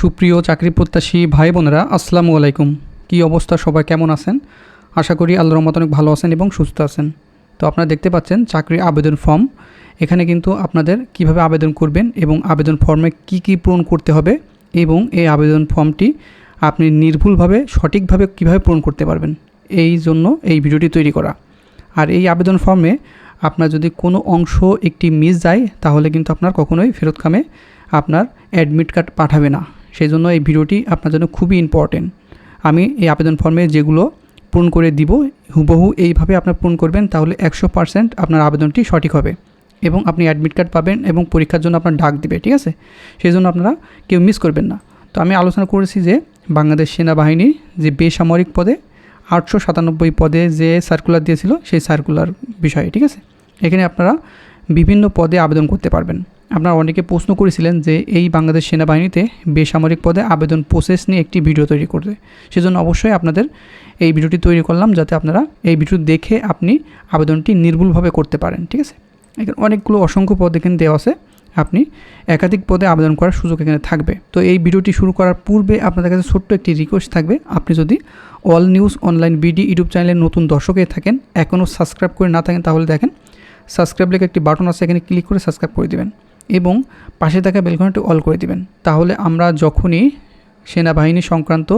সুপ্রিয় চাকরি প্রত্যাশী ভাই বোনেরা, আসসালামু আলাইকুম। কী অবস্থা? সবাই কেমন আছেন? আশা করি আল্লাহর মত অনেক ভালো আছেন এবং সুস্থ আছেন। তো আপনারা দেখতে পাচ্ছেন চাকরির আবেদন ফর্ম। এখানে কিন্তু আপনাদের কীভাবে আবেদন করবেন এবং আবেদন ফর্মে কি কি পূরণ করতে হবে এবং এই আবেদন ফর্মটি আপনি নির্ভুলভাবে, সঠিকভাবে কীভাবে পূরণ করতে পারবেন, এই জন্য এই ভিডিওটি তৈরি করা। আর এই আবেদন ফর্মে আপনার যদি কোনো অংশ একটি মিস যায়, তাহলে কিন্তু আপনার কখনোই ফেরত খামে আপনার অ্যাডমিট কার্ড পাঠাবে না। সেই জন্য এই ভিডিওটি আপনার জন্য খুবই ইম্পর্টেন্ট আমি এই আবেদন ফর্মে যেগুলো পূরণ করে দিব, হুবহু এইভাবে আপনার পূরণ করবেন, তাহলে একশো পার্সেন্ট আপনার আবেদনটি সঠিক হবে এবং আপনি অ্যাডমিট কার্ড পাবেন এবং পরীক্ষার জন্য আপনার ডাক দেবে, ঠিক আছে? সেই জন্য আপনারা কেউ মিস করবেন না। তো আমি আলোচনা করেছি যে বাংলাদেশ সেনাবাহিনীর যে বেসামরিক পদে আটশো সাতানব্বই পদে যে সার্কুলার দিয়েছিল, সেই সার্কুলার বিষয়ে, ঠিক আছে? এখানে আপনারা বিভিন্ন পদে আবেদন করতে পারবেন। আপনারা অনেকে প্রশ্ন করেছিলেন যে এই বাংলাদেশ সেনাবাহিনীতে বেসামরিক পদে আবেদন প্রসেস নিয়ে একটি ভিডিও তৈরি করতে। সেজন্য অবশ্যই আপনাদের এই ভিডিওটি তৈরি করলাম যাতে আপনারা এই ভিডিও দেখে আপনি আবেদনটি নির্ভুলভাবে করতে পারেন, ঠিক আছে? এখানে অনেকগুলো অসংখ্য পদ এখানে দেওয়া আছে। আপনি একাধিক পদে আবেদন করার সুযোগ এখানে থাকবে। তো এই ভিডিওটি শুরু করার পূর্বে আপনাদের কাছে ছোট্ট একটি রিকোয়েস্ট থাকবে। আপনি যদি all news online BD YouTube চ্যানেলের নতুন দর্শক থাকেন, এখনও সাবস্ক্রাইব করে না থাকেন, তাহলে দেখেন সাবস্ক্রাইব লেখা একটি বাটন আছে, এখানে ক্লিক করে সাবস্ক্রাইব করে দিবেন। এবং পাশে থাকা বেলকনটি অল করে দিবেন। তাহলে আমরা যখনই সেনাবাহিনী সংক্রান্ত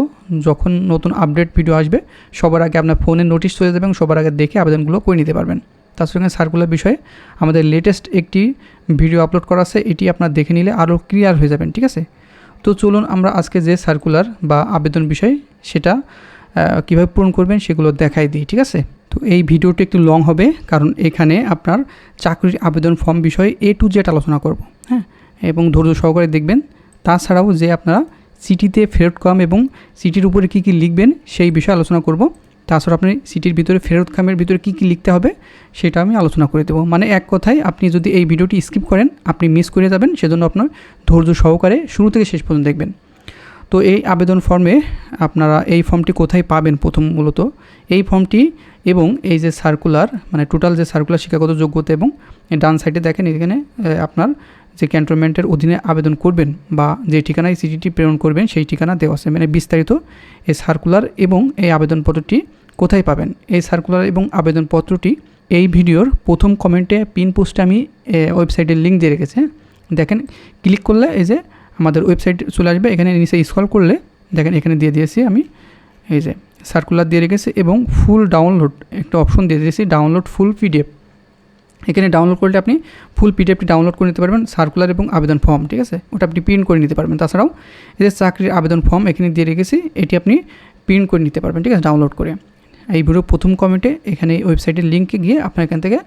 যখন নতুন আপডেট ভিডিও আসবে, সবার আগে আপনার ফোনে নোটিশ চলে যাবে এবং সবার আগে দেখে আবেদনগুলো করে নিতে পারবেন। তার সঙ্গে সার্কুলার বিষয়ে আমাদের লেটেস্ট একটি ভিডিও আপলোড করা আছে, এটি আপনার দেখে নিলে আরও ক্লিয়ার হয়ে যাবেন, ঠিক আছে? তো চলুন আমরা আজকে যে সার্কুলার বা আবেদন বিষয়, সেটা কীভাবে পূরণ করবেন সেগুলো দেখাই দিই, ঠিক আছে? তো এই ভিডিওটি একটু লং হবে, কারণ এখানে আপনার চাকরির আবেদন ফর্ম বিষয়ে এ টু জেড আলোচনা করব হ্যাঁ? এবং ধৈর্য সহকারে দেখবেন। তাছাড়াও যে আপনারা সিটিতে ফেরত কম এবং সিটির উপরে কী কী লিখবেন, সেই বিষয়ে আলোচনা করব। তাছাড়া আপনি সিটির ভিতরে ফেরত খামের ভিতরে কী কী লিখতে হবে, সেটা আমি আলোচনা করে দেবো। মানে এক কথায়, আপনি যদি এই ভিডিওটি স্কিপ করেন, আপনি মিস করে যাবেন, সেজন্য আপনার ধৈর্য সহকারে শুরু থেকে শেষ পর্যন্ত দেখবেন। তো এই আবেদন ফর্মে আপনারা এই ফর্মটি কোথায় পাবেন প্রথম মূলত? এই ফর্মটি এবং এই যে সার্কুলার মানে টোটাল যে সার্কুলার শিক্ষাগত যোগ্যতা এবং ডান সাইডে দেখেন, এখানে আপনার যে ক্যান্টনমেন্টের অধীনে আবেদন করবেন বা যে ঠিকানায় সিটিটি প্রেরণ করবেন, সেই ঠিকানা দেওয়া আছে। মানে বিস্তারিত এই সার্কুলার এবং এই আবেদনপত্রটি কোথায় পাবেন? এই সার্কুলার এবং আবেদনপত্রটি এই ভিডিওর প্রথম কমেন্টে পিন পোস্টে আমি ওয়েবসাইটের লিঙ্ক দিয়ে রেখেছি। দেখেন ক্লিক করলে এই যে আমাদের ওয়েবসাইট চলে আসবে। এখানে নিচে স্ক্রল করলে, দেখেন, এখানে দিয়ে দিয়েছি আমি, এই যে সার্কুলার দিয়ে রেখেছি এবং ফুল ডাউনলোড একটা অপশন দিয়ে দিয়েছি ডাউনলোড ফুল পিডিএফ এখানে ডাউনলোড করলে আপনি ফুল পিডিএফটি ডাউনলোড করে নিতে পারবেন সার্কুলার এবং আবেদন ফর্ম ঠিক আছে? ওটা আপনি প্রিন্ট করে নিতে পারবেন। তাছাড়াও যে চাকরির আবেদন ফর্ম এখানে দিয়ে রেখেছি, এটি আপনি প্রিন্ট করে নিতে পারবেন, ঠিক আছে? ডাউনলোড করে। এই ভিডিও প্রথম কমেন্টে এখানে ওয়েবসাইটের লিঙ্কে গিয়ে আপনার এখান থেকে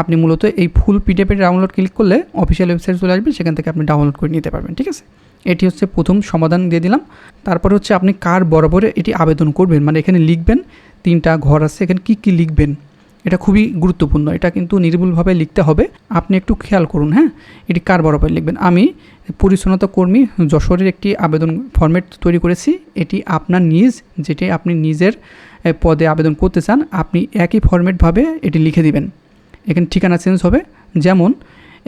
আপনি মূলত এই ফুল পিডিএফের ডাউনলোড ক্লিক করলে অফিসিয়াল ওয়েবসাইট চলে আসবে, সেখান থেকে আপনি ডাউনলোড করে নিতে পারবেন, ঠিক আছে? এটি হচ্ছে প্রথম সমাধান দিয়ে দিলাম। তারপর হচ্ছে আপনি কার বরাবরে এটি আবেদন করবেন? মানে এখানে লিখবেন, তিনটা ঘর আছে, এখানে কী কী লিখবেন? এটা খুবই গুরুত্বপূর্ণ, এটা কিন্তু নির্ভুলভাবে লিখতে হবে। আপনি একটু খেয়াল করুন হ্যাঁ? এটি কার বরাবর লিখবেন? আমি পরিচ্ছন্নতা কর্মী যশোরের একটি আবেদন ফর্মেট তৈরি করেছি। এটি আপনার নিজ, যেটি আপনি নিজের পদে আবেদন করতে চান, আপনি একই ফর্মেটভাবে এটি লিখে দিবেন। এখানে ঠিকানা চেঞ্জ হবে। যেমন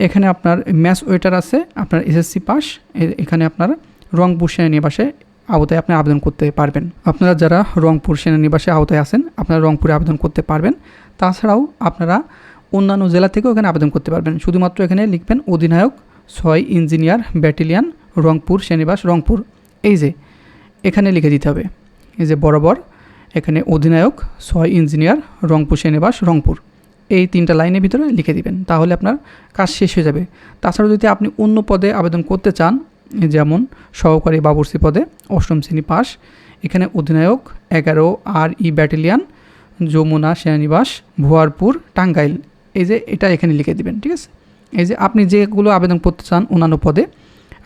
এখানে আপনার ম্যাথ ওয়েটার আছে, আপনার এসএসসি পাস এখানে আপনার রংপুর সেনানিবাসে আওতায় আপনি আবেদন করতে পারবেন। আপনারা যারা রংপুর সেনানিবাসে আওতায় আছেন, আপনারা রংপুরে আবেদন করতে পারবেন। তাছাড়াও আপনারা অন্যান্য জেলা থেকেও এখানে আবেদন করতে পারবেন। শুধুমাত্র এখানে লিখবেন অধিনায়ক ছয় ইঞ্জিনিয়ার ব্যাটালিয়ান রংপুর সেনানিবাস রংপুর। এই যে, এখানে লিখে দিতে হবে। এই যে বরাবর, এখানে অধিনায়ক ছয় ইঞ্জিনিয়ার রংপুর সেনানিবাস রংপুর। এই তিনটা লাইনের ভিতরে লিখে দিবেন, তাহলে আপনার কাজ শেষ হয়ে যাবে। তাছাড়া যদি আপনি অন্য পদে আবেদন করতে চান যেমন সহকারী বাবুর্সি পদে অষ্টম শ্রেণি পাস এখানে অধিনায়ক এগারো আর ই ব্যাটালিয়ান, যমুনা সেনানিবাস, ভুয়ারপুর, টাঙ্গাইল, এই যে এটা এখানে লিখে দিবেন, ঠিক আছে? এই যে আপনি যেগুলো আবেদন করতে চান অন্যান্য পদে,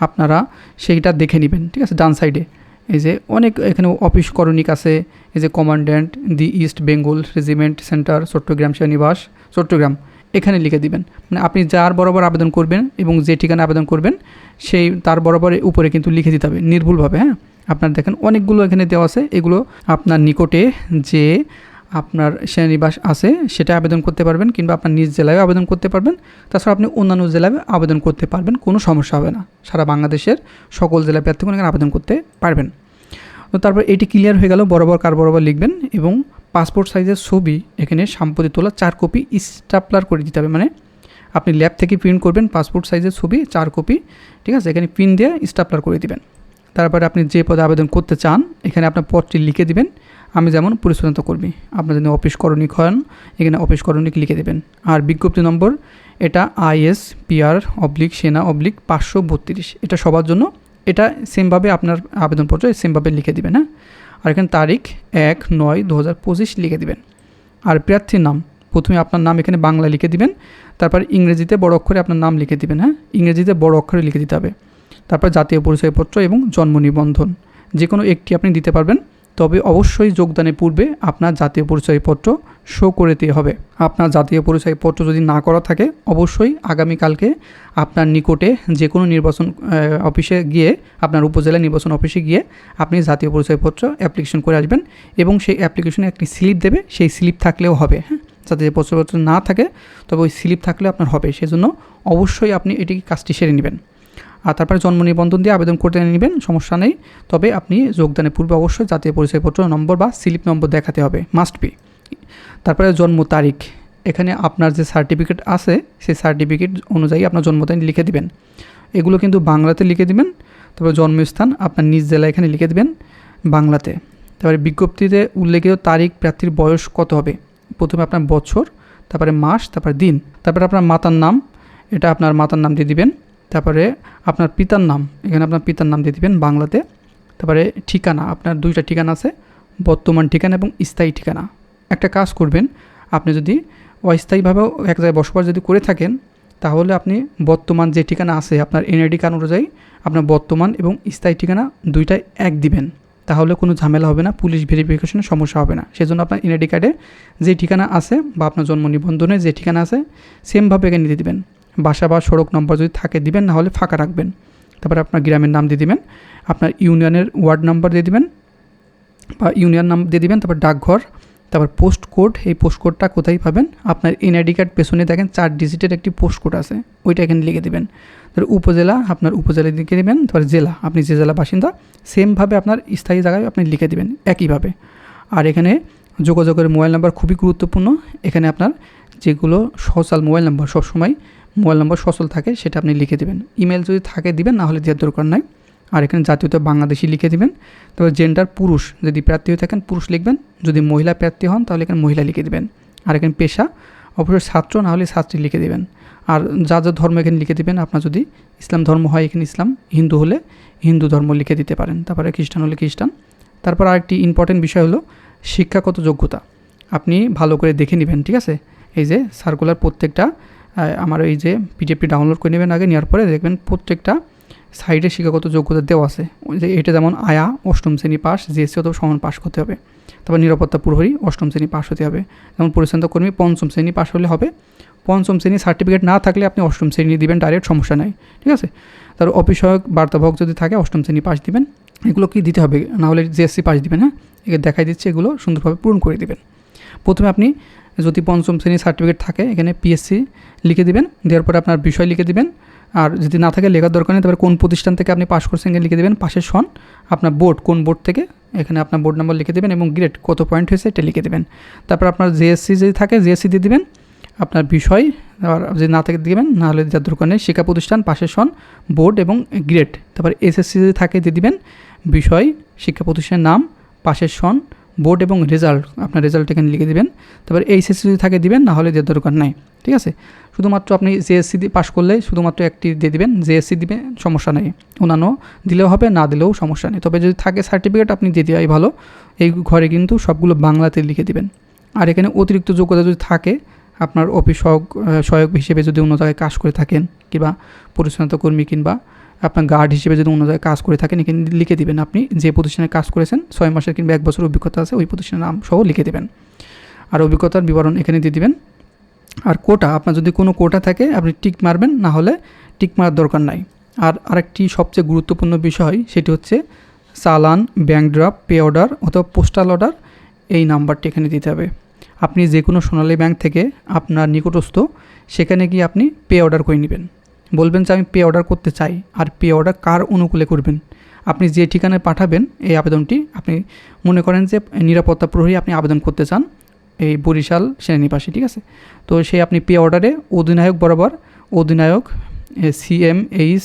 আপনারা সেইটা দেখে নেবেন, ঠিক আছে, ডান সাইডে। এই যে অনেক এখানে অফিস করণিক আছে, এই যে commandant the East Bengal regiment centre Chattogram সেনানিবাস Chattogram, এখানে লিখে দিবেন। মানে আপনি যার বরাবর আবেদন করবেন এবং যে ঠিকানা আবেদন করবেন, সেই তার বরাবর উপরে কিন্তু লিখে দিতে হবে, নির্ভুলভাবে হ্যাঁ? আপনার দেখেন অনেকগুলো এখানে দেওয়া আছে, এগুলো আপনার নিকটে যে আপনার সেনানিবাস আছে, সেটা আবেদন করতে পারবেন কিংবা আপনার নিজ জেলায় আবেদন করতে পারবেন। তাছাড়া আপনি অন্যান্য জেলায় আবেদন করতে পারবেন, কোনো সমস্যা হবে না। সারা বাংলাদেশের সকল জেলায় প্রার্থীগণ এখানে আবেদন করতে পারবেন। তো তারপর এটি ক্লিয়ার হয়ে গেল, বরাবর কার বরাবর লিখবেন এবং পাসপোর্ট সাইজের ছবি এখানে সাম্প্রতিক তোলা চার কপি স্টাপলার করে দিতে হবে। মানে আপনি ল্যাব থেকে প্রিন্ট করবেন পাসপোর্ট সাইজের ছবি, চার কপি, ঠিক আছে? এখানে প্রিন্ট দিয়ে স্টাপলার করে দিবেন। তারপরে আপনি যে পদে আবেদন করতে চান, এখানে আপনার পদটি লিখে দিবেন। আমি যেমন পরিচালিত করবি। আপনার যদি অফিস করণিক হন, এখানে অফিস করণিক লিখে দেবেন। আর বিজ্ঞপ্তি নম্বর, এটা আইএস পিআর অবলিক সেনা অবলিক পাঁচশো বত্রিশ। এটা সবার জন্য, এটা সেমভাবে আপনার আবেদনপত্র সেমভাবে লিখে দেবেন হ্যাঁ? আর এখানে তারিখ, এক নয় দু হাজার পঁচিশ লিখে দেবেন। আর প্রার্থীর নাম, প্রথমে আপনার নাম এখানে বাংলা লিখে দিবেন, তারপর ইংরেজিতে বড় অক্ষরে আপনার নাম লিখে দিবেন হ্যাঁ? ইংরেজিতে বড় অক্ষরে লিখে দিতে হবে। তারপর জাতীয় পরিচয়পত্র এবং জন্ম নিবন্ধন যে কোনো একটি আপনি দিতে পারবেন। তবে অবশ্যই যোগদানের পূর্বে আপনার জাতীয় পরিচয়পত্র শো করে দিতে হবে। আপনার জাতীয় পরিচয়পত্র যদি না করা থাকে, অবশ্যই আগামীকালকে আপনার নিকটে যে কোনো নির্বাচন অফিসে গিয়ে, আপনার উপজেলা নির্বাচন অফিসে গিয়ে আপনি জাতীয় পরিচয়পত্র অ্যাপ্লিকেশন করে আসবেন এবং সেই অ্যাপ্লিকেশনে একটি স্লিপ দেবে, সেই স্লিপ থাকলেও হবে হ্যাঁ? জাতীয় পরিচয়পত্র না থাকে, তবে ওই স্লিপ থাকলেও আপনার হবে। সেজন্য অবশ্যই আপনি এটি কাজটি সেরে নেবেন। আর তারপরে জন্ম নিবন্ধন দিয়ে আবেদন করতে নেবেন, সমস্যা নেই। তবে আপনি যোগদানের পূর্বে অবশ্যই জাতীয় পরিচয়পত্র, নম্বর বা স্লিপ নম্বর দেখাতে হবে মাস্ট বি তারপরে জন্ম তারিখ। এখানে আপনার যে সার্টিফিকেট আছে, সেই সার্টিফিকেট অনুযায়ী আপনার জন্ম তারিখ লিখে দিবেন। এগুলো কিন্তু বাংলাতে লিখে দিবেন, তারপরে জন্মস্থান আপনার নিজ জেলা এখানে লিখে দিবেন, বাংলাতে। তারপরে বিজ্ঞপ্তিতে উল্লেখিত তারিখ, প্রার্থীর বয়স কত হবে? প্রথমে আপনার বছর, তারপরে মাস, তারপরে দিন। তারপরে আপনার মাতার নাম, এটা আপনার মাতার নাম দিয়ে দিবেন। তারপরে আপনার পিতার নাম, এখানে আপনার পিতার নাম দিয়ে দিবেন বাংলাতে। তারপরে ঠিকানা, আপনার দুইটা ঠিকানা আছে, বর্তমান ঠিকানা এবং স্থায়ী ঠিকানা। একটা কাজ করবেন, আপনি যদি অস্থায়ীভাবেও এক জায়গায় বসবাস যদি করে থাকেন, তাহলে আপনি বর্তমান যে ঠিকানা আছে, আপনার এনআইডি কার্ড অনুযায়ী আপনার বর্তমান এবং স্থায়ী ঠিকানা দুইটাই এক দিবেন। তাহলে কোনো ঝামেলা হবে না, পুলিশ ভেরিফিকেশনের সমস্যা হবে না। সেজন্য আপনার এনআইডি কার্ডে যে ঠিকানা আছে বা আপনার জন্ম নিবন্ধনে যে ঠিকানা আছে সেমভাবে এখানে দিয়ে দিবেন। বাসা বা সড়ক নম্বর যদি থাকে দিবেন, না হলে ফাঁকা রাখবেন। তারপরে আপনার গ্রামের নাম দিয়ে দিবেন, আপনার ইউনিয়নের ওয়ার্ড নাম্বার দিয়ে দিবেন বা ইউনিয়ন নাম দিয়ে দিবেন, তারপর ডাকঘর, তারপর পোস্ট কোড, এই পোস্ট কোডটা কোথায় পাবেন? আপনার এনআইডি কার্ড পেছনে দেখেন চার ডিজিটের একটি পোস্ট কোড আছে, ওইটা এখানে লিখে দেবেন। তারপর উপজেলা, আপনার উপজেলা লিখে দেবেন, তারপর জেলা, আপনি যে জেলা বাসিন্দা, সেমভাবে আপনার স্থায়ী জায়গায় আপনি লিখে দেবেন, একইভাবে। আর এখানে যোগাযোগের মোবাইল নাম্বার খুবই গুরুত্বপূর্ণ, এখানে আপনার যেগুলো সচাল মোবাইল নাম্বার সবসময় মোবাইল নম্বর সচল থাকে, সেটা আপনি লিখে দেবেন। ইমেল যদি থাকে দিবেন, না হলে দেওয়ার দরকার নাই। আর এখানে জাতীয়তা বাংলাদেশি লিখে দিবেন। তবে জেন্ডার পুরুষ, যদি প্রার্থী হয়ে থাকেন, পুরুষ লিখবেন। যদি মহিলা প্রার্থী হন, তাহলে এখানে মহিলা লিখে দেবেন। আর এখানে পেশা, অবশ্যই ছাত্র, না হলে ছাত্রী লিখে দেবেন। আর যা যা ধর্ম এখানে লিখে দেবেন, আপনার যদি ইসলাম ধর্ম হয়, এখানে ইসলাম, হিন্দু হলে হিন্দু ধর্ম লিখে দিতে পারেন। তারপরে খ্রিস্টান হলে খ্রিস্টান। তারপর আরেকটি ইম্পর্টেন্ট বিষয় হলো শিক্ষাগত যোগ্যতা। আপনি ভালো করে দেখে নেবেন, ঠিক আছে? এই যে সার্কুলার প্রত্যেকটা আমার এই যে পিডিএফটি ডাউনলোড করে নেবেন আগে, নেওয়ার পরে দেখবেন প্রত্যেকটা সাইডে শিক্ষাগত যোগ্যতা দেওয়া আছে। যে এটা যেমন আয়া, অষ্টম শ্রেণি পাস, জিএসসি অথবা সমান পাস করতে হবে। তারপর নিরাপত্তা প্রহরী, অষ্টম শ্রেণি পাস হতে হবে। যেমন পরিচালিত কর্মী, পঞ্চম শ্রেণি পাস হলে হবে। পঞ্চম শ্রেণি সার্টিফিকেট না থাকলে আপনি অষ্টম শ্রেণি দিবেন, ডাইরেক্ট সমস্যা নাই। ঠিক আছে? তার অফিসয়ক বার্তাবাহক যদি থাকে, অষ্টম শ্রেণি পাস দিবেন। এগুলো কি দিতে হবে? না হলে জিএসসি পাস দিবেন হ্যাঁ? একে দেখাই দিচ্ছে, এগুলো সুন্দরভাবে পূরণ করে দিবেন। প্রথমে আপনি যদি পঞ্চম শ্রেণির সার্টিফিকেট থাকে, এখানে পিএসসি লিখে দিবেন, দেওয়ার পরে আপনার বিষয় লিখে দিবেন। আর যদি না থাকে, লেখার দরকার নেই, তারপরে কোন প্রতিষ্ঠান থেকে আপনি পাস করছেন লিখে দেবেন পাশের সন আপনার বোর্ড, কোন বোর্ড থেকে, এখানে আপনার বোর্ড নাম্বার লিখে দেবেন এবং গ্রেড কত পয়েন্ট হয়েছে এটা লিখে দেবেন। তারপর আপনার জিএসসি যদি থাকে জিএসসি দিয়ে দেবেন, আপনার বিষয় আর যদি না থাকে দিবেন, না হলে যার দরকার নেই, শিক্ষা প্রতিষ্ঠান পাশের সন বোর্ড এবং গ্রেড তারপর এসএসসি যদি থাকে, দিয়ে দিবেন, বিষয়, শিক্ষা প্রতিষ্ঠানের নাম পাশের সন বোর্ড এবং রেজাল্ট, আপনার রেজাল্ট এখানে লিখে দেবেন। তারপর এইচএসসি যদি থাকে দিবেন, না হলে দেওয়ার দরকার নাই, ঠিক আছে? শুধুমাত্র আপনি জেএসসি দিয়ে পাশ করলে শুধুমাত্র একটি দিয়ে দেবেন জেএসসি দিবেন সমস্যা নেই। অন্যান্য দিলেও হবে, না দিলেও সমস্যা নেই। তবে যদি থাকে সার্টিফিকেট আপনি দিয়ে দেওয়াই ভালো। এই ঘরে কিন্তু সবগুলো বাংলাতে লিখে দিবেন। আর এখানে অতিরিক্ত যোগ্যতা যদি থাকে, আপনার অফিস সহক সহায়ক হিসেবে যদি অন্য জায়গায় কাজ করে থাকেন, কিংবা পরিচ্ছন্নতা কর্মী কিংবা আপনার গার্ড হিসেবে যদি অন্য জায়গায় কাজ করে থাকেন, এখানে লিখে দেবেন আপনি যে প্রতিষ্ঠানে কাজ করেছেন, ছয় মাসের কিংবা এক বছর অভিজ্ঞতা আছে, ওই প্রতিষ্ঠানের নাম সহ লিখে দেবেন। আর অভিজ্ঞতার বিবরণ এখানে দিয়ে দিবেন। আর কোটা আপনার যদি কোনো কোটা থাকে, আপনি টিক মারবেন, না হলে টিক মারার দরকার নাই। আর আরেকটি সবচেয়ে গুরুত্বপূর্ণ বিষয়, সেটি হচ্ছে চালান ব্যাঙ্ক ড্রাফট পে অর্ডার অথবা পোস্টাল অর্ডার এই নাম্বারটি এখানে দিতে হবে। আপনি যে কোনো সোনালী ব্যাংক থেকে আপনার নিকটস্থ, সেখানে গিয়ে আপনি পে অর্ডার করে নেবেন। বলবেন যে আমি পে অর্ডার করতে চাই। আর পে অর্ডার কার অনুকূলে করবেন? আপনি যে ঠিকানায় পাঠাবেন এই আবেদনটি, আপনি মনে করেন যে নিরাপত্তা প্রহরী আপনি আবেদন করতে চান এই বরিশাল সেনানিবাসী, ঠিক আছে? তো সেই আপনি পে অর্ডারে অধিনায়ক বরাবর অধিনায়ক সিএম এইচ,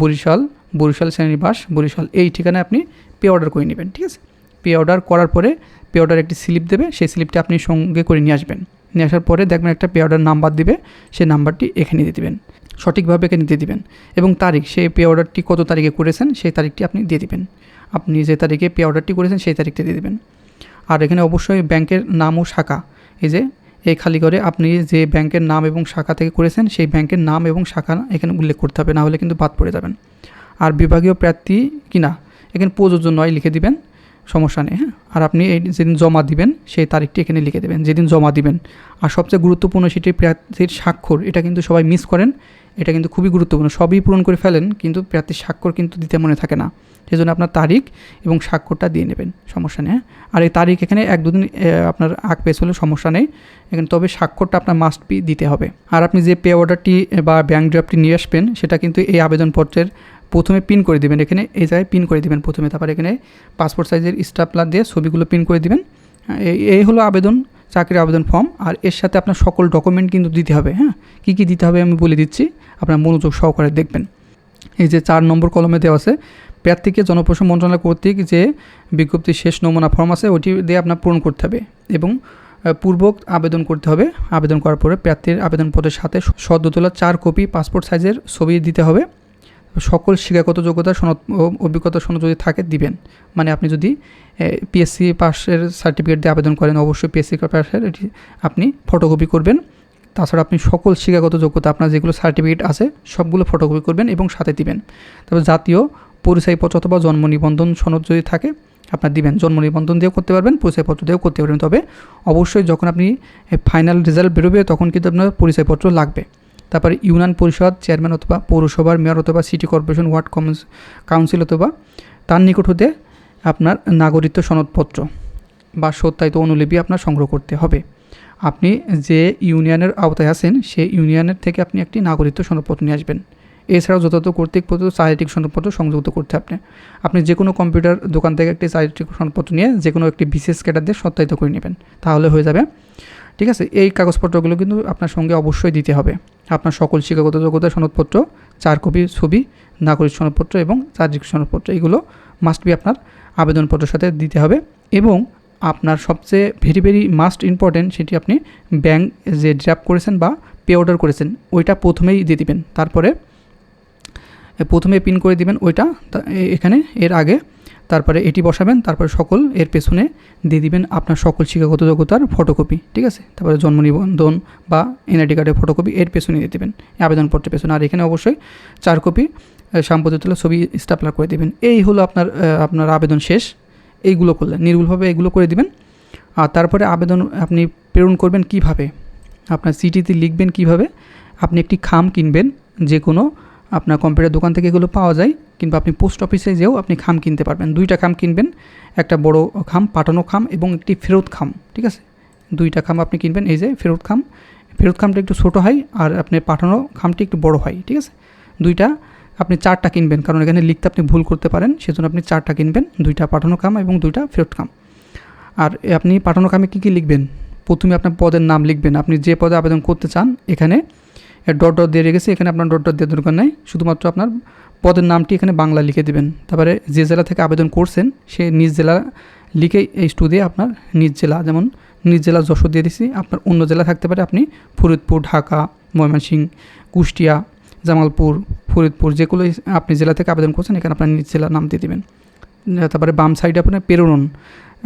বরিশাল বরিশাল শ্রেণীবাস বরিশাল এই ঠিকানায় আপনি পে অর্ডার করে নেবেন, ঠিক আছে? পে অর্ডার করার পরে পে অর্ডার একটি স্লিপ দেবে, সেই স্লিপটা আপনি সঙ্গে করে নিয়ে আসবেন। নিয়ে আসার পরে দেখবেন একটা পে অর্ডার নাম্বার দিবে সেই নাম্বারটি এখানে দিয়ে দিবেন। সঠিকভাবে এখানে দিয়ে দিবেন। এবং তারিখ, সেই পে অর্ডারটি কত তারিখে করেছেন, সেই তারিখটি আপনি দিয়ে দিবেন। আপনি যে তারিখে পে অর্ডারটি করেছেন, সেই তারিখটি দিয়ে দিবেন। আর এখানে অবশ্যই ব্যাংকের নাম ও শাখা। এই যে, এই খালি করে আপনি যে ব্যাংকের নাম এবং শাখা থেকে করেছেন, সেই ব্যাংকের নাম এবং শাখা এখানে উল্লেখ করতে হবে, না হলে কিন্তু বাদ পড়ে যাবেন। আর বিভাগীয় প্রার্থী কিনা, এখানে প্রযোজ্য নয়, লিখে দিবেন। সমস্যা নেই হ্যাঁ? আর আপনি এই যেদিন জমা দিবেন, সেই তারিখটি এখানে লিখে দেবেন, যেদিন জমা দিবেন। আর সবচেয়ে গুরুত্বপূর্ণ সেটি প্রার্থীর স্বাক্ষর, এটা কিন্তু সবাই মিস করেন, এটা কিন্তু খুবই গুরুত্বপূর্ণ। সবই পূরণ করে ফেলেন, কিন্তু প্রার্থীর স্বাক্ষর কিন্তু দিতে মনে থাকে না। সেই জন্য আপনার তারিখ এবং স্বাক্ষরটা দিয়ে নেবেন, সমস্যা নেই হ্যাঁ? আর এই তারিখ এখানে এক দুদিন আপনার আগ পেছ হলে সমস্যা নেই। এখানে তবে স্বাক্ষরটা আপনার মাস্ট বি দিতে হবে। আর আপনি যে পে অর্ডারটি বা ব্যাঙ্ক ড্রাফটটি নিয়ে আসবেন, সেটা কিন্তু এই আবেদনপত্রের প্রথমে পিন করে দিবেন এখানে, এই জায়গায় পিন করে দিবেন প্রথমে। তারপর এখানে পাসপোর্ট সাইজের স্টাপলার দিয়ে ছবিগুলো পিন করে দিবেন। এই এই হলো আবেদন, চাকরির আবেদন ফর্ম আর এর সাথে আপনার সকল ডকুমেন্ট কিন্তু দিতে হবে হ্যাঁ? কী কী দিতে হবে আমি বলে দিচ্ছি, আপনার মনোযোগ সহকারে দেখবেন। এই যে চার নম্বর কলমে দেওয়া আছে, প্রার্থীকে জনপ্রশাসন মন্ত্রণালয় কর্তৃক যে বিজ্ঞপ্তির শেষ নমুনা ফর্ম আছে, ওটি দিয়ে আপনার পূরণ করতে হবে এবং পূর্বক আবেদন করতে হবে। আবেদন করার পরে প্রার্থীর আবেদনপত্রের সাথে সদ্য তোলা চার কপি পাসপোর্ট সাইজের ছবি দিতে হবে। সকল শিক্ষাগত যোগ্যতা সনদ অভিজ্ঞতা সনদ যদি থাকে, দিবেন। মানে আপনি যদি পিএসসি পাশের সার্টিফিকেট দিয়ে আবেদন করেন, অবশ্যই পিএসসি পাসের এটি আপনি ফটোকপি করবেন। তাছাড়া আপনি সকল শিক্ষাগত যোগ্যতা, আপনার যেগুলো সার্টিফিকেট আছে, সবগুলো ফটোকপি করবেন এবং সাথে দিবেন। তারপর জাতীয় পরিচয়পত্র অথবা জন্ম নিবন্ধন সনদ যদি থাকে, আপনার দিবেন। জন্ম নিবন্ধন দিয়েও করতে পারবেন, পরিচয়পত্র দিয়েও করতে পারবেন। তবে অবশ্যই যখন আপনি ফাইনাল রেজাল্ট বেরোবে, তখন কিন্তু আপনার পরিচয়পত্র লাগবে। তারপরে ইউনিয়ন পরিষদ চেয়ারম্যান অথবা পৌরসভার মেয়র অথবা সিটি কর্পোরেশন ওয়ার্ড কাউন্সিল অথবা তার নিকট হতে আপনার নাগরিকত্ব সনদপত্র বা সত্যায়িত অনুলিপি আপনার সংগ্রহ করতে হবে। আপনি যে ইউনিয়নের আওতায় আছেন সেই ইউনিয়নের থেকে আপনি একটি নাগরিকত্ব সনদপত্র নিয়ে আসবেন। এছাড়াও যথাযথ কর্তৃক প্রদত্ত সনদপত্র সংযুক্ত করতে আপনি। আপনি যে কোনো কম্পিউটার দোকান থেকে একটি চারিত্রিক সনদপত্র নিয়ে যে কোনো একটি বিশেষ ক্যাডার দিয়ে সত্যায়িত করে নেবেন। তাহলে হয়ে যাবে। ঠিক আছে, এই কাগজপত্রগুলো কিন্তু আপনার সঙ্গে অবশ্যই দিতে হবে। আপনার সকল শিক্ষাগত যোগ্যতা, সনদপত্র, চার কপি ছবি, নাগরিক সনদপত্র এবং চারিত্রিক সনদপত্র, এগুলো মাস্ট বি আপনার আবেদনপত্রের সাথে দিতে হবে এবং আপনার সবচেয়ে ভেরি ভেরি মাস্ট ইম্পর্টেন্ট সেটি আপনি ব্যাংক যে ড্রাফট করেছেন বা পে অর্ডার করেছেন, ওইটা প্রথমেই দিয়ে দিবেন। তারপরে প্রথমে পিন করে দিবেন, ওইটা এখানে, এর আগে তারপরে এটি বসাবেন, তারপরে সকল এর পেছনে দিয়ে দিবেন আপনার সকল শিক্ষাগত যোগ্যতার ফটোকপি ঠিক আছে? তারপরে জন্ম নিবন্ধন বা এনআইডি কার্ডের ফটোকপি এর পেছনে দিয়ে দেবেন আবেদনপত্রের পেছনে। আর এখানে অবশ্যই চার কপি সাম্প্রতিক তোলা ছবি স্টাপলার করে দেবেন। এই হলো আপনার আপনার আবেদন শেষ। এইগুলো করলেন, নির্ভুলভাবে এগুলো করে দিবেন। আর তারপরে আবেদন আপনি প্রেরণ করবেন কীভাবে? আপনার সিটিতে লিখবেন কীভাবে? আপনি একটি খাম কিনবেন যে কোনো আপনার কম্পিউটার দোকান থেকে এগুলো পাওয়া যায়, কিংবা আপনি পোস্ট অফিসে যেও আপনি খাম কিনতে পারবেন। দুইটা খাম কিনবেন, একটা বড় খাম, পাঠানো খাম, এবং একটি ফেরত খাম, ঠিক আছে? দুইটা খাম আপনি কিনবেন, এই যে ফেরত খাম। ফেরত খামটা একটু ছোটো হয়, আর আপনি পাঠানো খামটি একটু বড় হয়, ঠিক আছে? দুইটা, আপনি চারটা কিনবেন, কারণ এখানে লিখতে আপনি ভুল করতে পারেন, সেজন্য আপনি চারটা কিনবেন, দুইটা পাঠানো খাম এবং দুইটা ফেরত খাম। আর আপনি পাঠানো খামে কী কী লিখবেন? প্রথমে আপনার পদের নাম লিখবেন, আপনি যে পদে আবেদন করতে চান, এখানে ডট ডট দিয়ে রেখেছে, এখানে আপনার ডট ডট দেওয়ার দরকার নেই। শুধুমাত্র আপনার পদের নামটি এখানে বাংলা লিখে দেবেন। তারপরে যে জেলা থেকে আবেদন করছেন, সে নিজ জেলা লিখে এই স্টু দিয়ে আপনার নিজ জেলা, যেমন নিজ জেলা যশোর দিয়ে দিছি, আপনার অন্য জেলা থাকতে পারে আপনি ফরিদপুর, ঢাকা ময়মনসিংহ কুষ্টিয়া, জামালপুর, ফরিদপুর যেগুলো আপনি জেলা থেকে আবেদন করছেন, এখানে আপনার নিজ জেলার নাম দিয়ে দেবেন। তারপরে বাম সাইডে আপনার প্রেরণ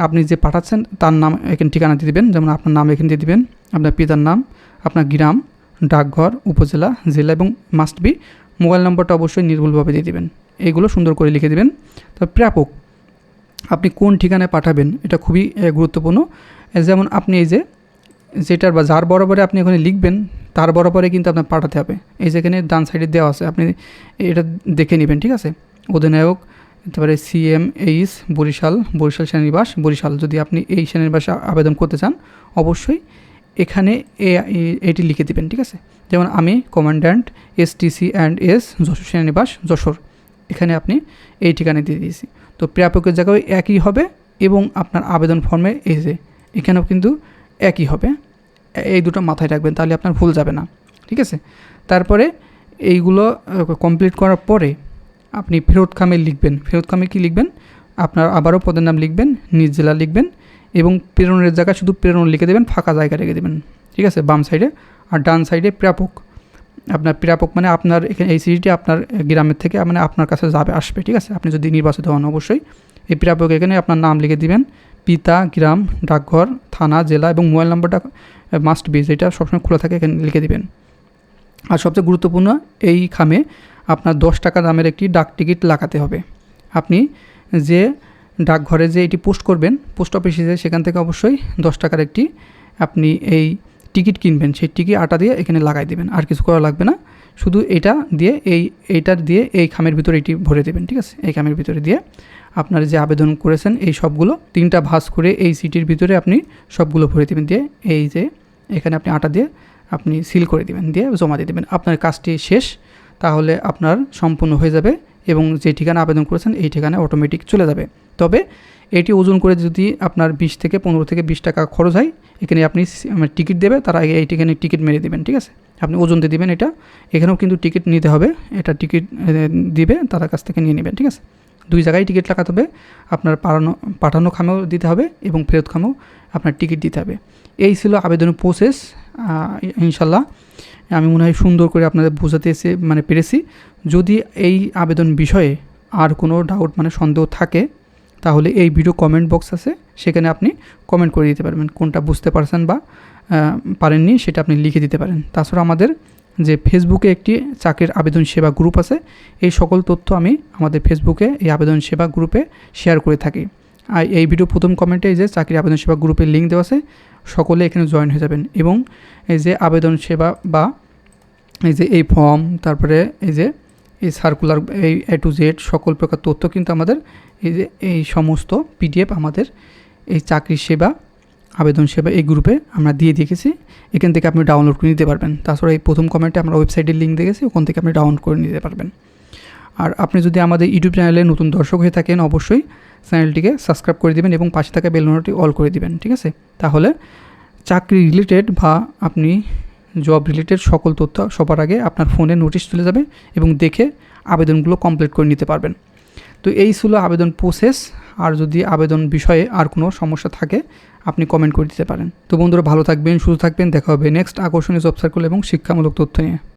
আপনি যে পাঠাচ্ছেন, তার নাম এখানে ঠিকানা দিয়ে দেবেন, যেমন আপনার নাম এখানে দিয়ে দিবেন, আপনার পিতার নাম, আপনার গ্রাম ডাকঘর, উপজেলা, জেলা এবং মাস্ট বি মোবাইল নম্বরটা অবশ্যই নির্ভুলভাবে দিয়ে দিবেন। এইগুলো সুন্দর করে লিখে দেবেন। তো প্রাপক, আপনি কোন ঠিকানায় পাঠাবেন এটা খুবই গুরুত্বপূর্ণ। যেমন আপনি এই যে, যেটার বা যার বরাবরে আপনি ওখানে লিখবেন, তার বরাবরে কিন্তু আপনার পাঠাতে হবে। এই যেখানে ডান সাইডে দেওয়া আছে, আপনি এটা দেখে নেবেন, ঠিক আছে? অধিনায়ক, তারপরে সিএমএইচ বরিশাল বরিশাল সেনানিবাস, বরিশাল। যদি আপনি এই সেনানিবাসে আবেদন করতে চান, অবশ্যই এখানে এটি লিখে দিবেন, ঠিক আছে? যেমন আমি commandant S TC and S Jessore সেনানিবাস, Jessore. এখানে আপনি এই ঠিকানা দিয়ে দিয়েছি। তো প্রাপকের জায়গায় একই হবে এবং আপনার আবেদন ফর্মে যে, এখানেও কিন্তু একই হবে। এই দুটো মাথায় রাখবেন, তাহলে আপনার ভুল যাবে না, ঠিক আছে? তারপরে এইগুলো কমপ্লিট করার পরে আপনি ফেরত খামে লিখবেন। ফেরত খামে কী লিখবেন? আপনার আবারও পদের নাম লিখবেন, নিজ জেলা লিখবেন এবং প্রেরণের জায়গায় শুধু প্রেরণ লিখে দেবেন, ফাঁকা জায়গা রেখে দেবেন। ঠিক আছে? বাম সাইডে আর ডান সাইডে প্রাপক। আপনার প্রাপক মানে আপনার এখানে এই সিটিটি আপনার গ্রামের থেকে মানে আপনার কাছে যাবে, আসবে। ঠিক আছে? আপনি যদি নির্বাচিত হন অবশ্যই। এই প্রাপক এখানে আপনার নাম লিখে দিবেন। পিতা, গ্রাম, ডাকঘর, থানা, জেলা এবং মোবাইল নাম্বারটা মাস্ট বি যেটা সবসময় খোলা থাকে, এখানে লিখে দিবেন। আর সবচেয়ে গুরুত্বপূর্ণ, এই খামে আপনার দশ টাকা দামের একটি ডাক টিকিট লাগাতে হবে। আপনি যে ডাকঘরে যে এটি পোস্ট করবেন, পোস্ট অফিসে যে সেখান থেকে অবশ্যই দশ টাকার একটি আপনি এই টিকিট কিনবেন, সেই টিকিট আটা দিয়ে এখানে লাগাই দেবেন, আর কিছু করা লাগবে না। শুধু এটা দিয়ে, এই, এইটার দিয়ে এই খামের ভিতরে এটি ভরে দেবেন, ঠিক আছে? এই খামের ভিতরে দিয়ে আপনার যে আবেদন করেছেন, এই সবগুলো তিনটা ভাঁজ করে এই সিটির ভিতরে আপনি সবগুলো ভরে দেবেন, দিয়ে এই যে এখানে আপনি আটা দিয়ে আপনি সিল করে দিবেন, দিয়ে জমা দিয়ে দেবেন। আপনার কাজটি শেষ, তাহলে আপনার সম্পূর্ণ হয়ে যাবে। এবং যে ঠিকানা আবেদন করেছেন, এই ঠিকানায় অটোমেটিক চলে যাবে। তবে এটি ওজন করে যদি আপনার বিশ থেকে পনেরো থেকে বিশ টাকা খরচ হয়, এখানে আপনি টিকিট দেবে, তার আগে এই ঠিকানায় টিকিট মেরে দেবেন, ঠিক আছে? আপনি ওজন দিয়ে দেবেন এটা। এখানেও কিন্তু টিকিট নিতে হবে, এটা টিকিট দিবে, তার কাছ থেকে নিয়ে নেবেন, ঠিক আছে? দুই জায়গায় টিকিট লাগাতে হবে, আপনার পাঠানো পাঠানো খামেও দিতে হবে এবং ফেরত খামেও আপনার টিকিট দিতে হবে। এই ছিল আবেদনের প্রসেস ইনশাল্লাহ। আমি মনে হয় সুন্দর করে আপনাদের বোঝাতে এসে মানে পেরেছি। যদি এই আবেদন বিষয়ে আর কোনো ডাউট মানে সন্দেহ থাকে, তাহলে এই ভিডিও কমেন্ট বক্স আছে। সেখানে আপনি কমেন্ট করে দিতে পারবেন কোনটা বুঝতে পারছেন বা পারেননি সেটা আপনি লিখে দিতে পারেন। তাছাড়া আমাদের যে ফেসবুকে একটি চাকরির আবেদন সেবা গ্রুপ আছে, এই সকল তথ্য আমি আমাদের ফেসবুকে এই আবেদন সেবা গ্রুপে শেয়ার করে থাকি। আর এই ভিডিও প্রথম কমেন্টে যে চাকরি আবেদন সেবা গ্রুপের লিঙ্ক দেওয়া আছে সকলে এখানে জয়েন হয়ে যাবেন এবং এই যে আবেদন সেবা বা এই যে এই ফর্ম তারপরে এই যে এই সার্কুলার এই এ টু জেড সকল প্রকার তথ্য কিন্তু আমাদের এই যে এই সমস্ত পিডিএফ আমাদের এই চাকরি সেবা, আবেদন সেবা এই গ্রুপে আমরা দিয়ে দেখেছি। এখান থেকে আপনি ডাউনলোড করে নিতে পারবেন। তাছাড়া এই প্রথম কমেন্টে আমরা ওয়েবসাইটের লিঙ্ক দেখেছি, ওখান থেকে আপনি ডাউনলোড করে নিতে পারবেন। আর আপনি যদি আমাদের ইউটিউব চ্যানেলে নতুন দর্শক হয়ে থাকেন, অবশ্যই চ্যানেলটিকে সাবস্ক্রাইব করে দিবেন এবং পাশে থাকা বেল নোটটি অল করে দিবেন, ঠিক আছে? তাহলে চাকরি রিলেটেড বা আপনি জব রিলেটেড সকল তথ্য সবার আগে আপনার ফোনে নোটিশ চলে যাবে এবং দেখে আবেদনগুলো কমপ্লিট করে নিতে পারবেন। তো এই ছিল আবেদন প্রসেস আর যদি আবেদন বিষয়ে আর কোনো সমস্যা থাকে, আপনি কমেন্ট করে দিতে পারেন। তো বন্ধুরা, ভালো থাকবেন, সুস্থ থাকবেন, দেখা হবে নেক্সট আকর্ষণীয় জব সার্কেল এবং শিক্ষামূলক তথ্য নিয়ে।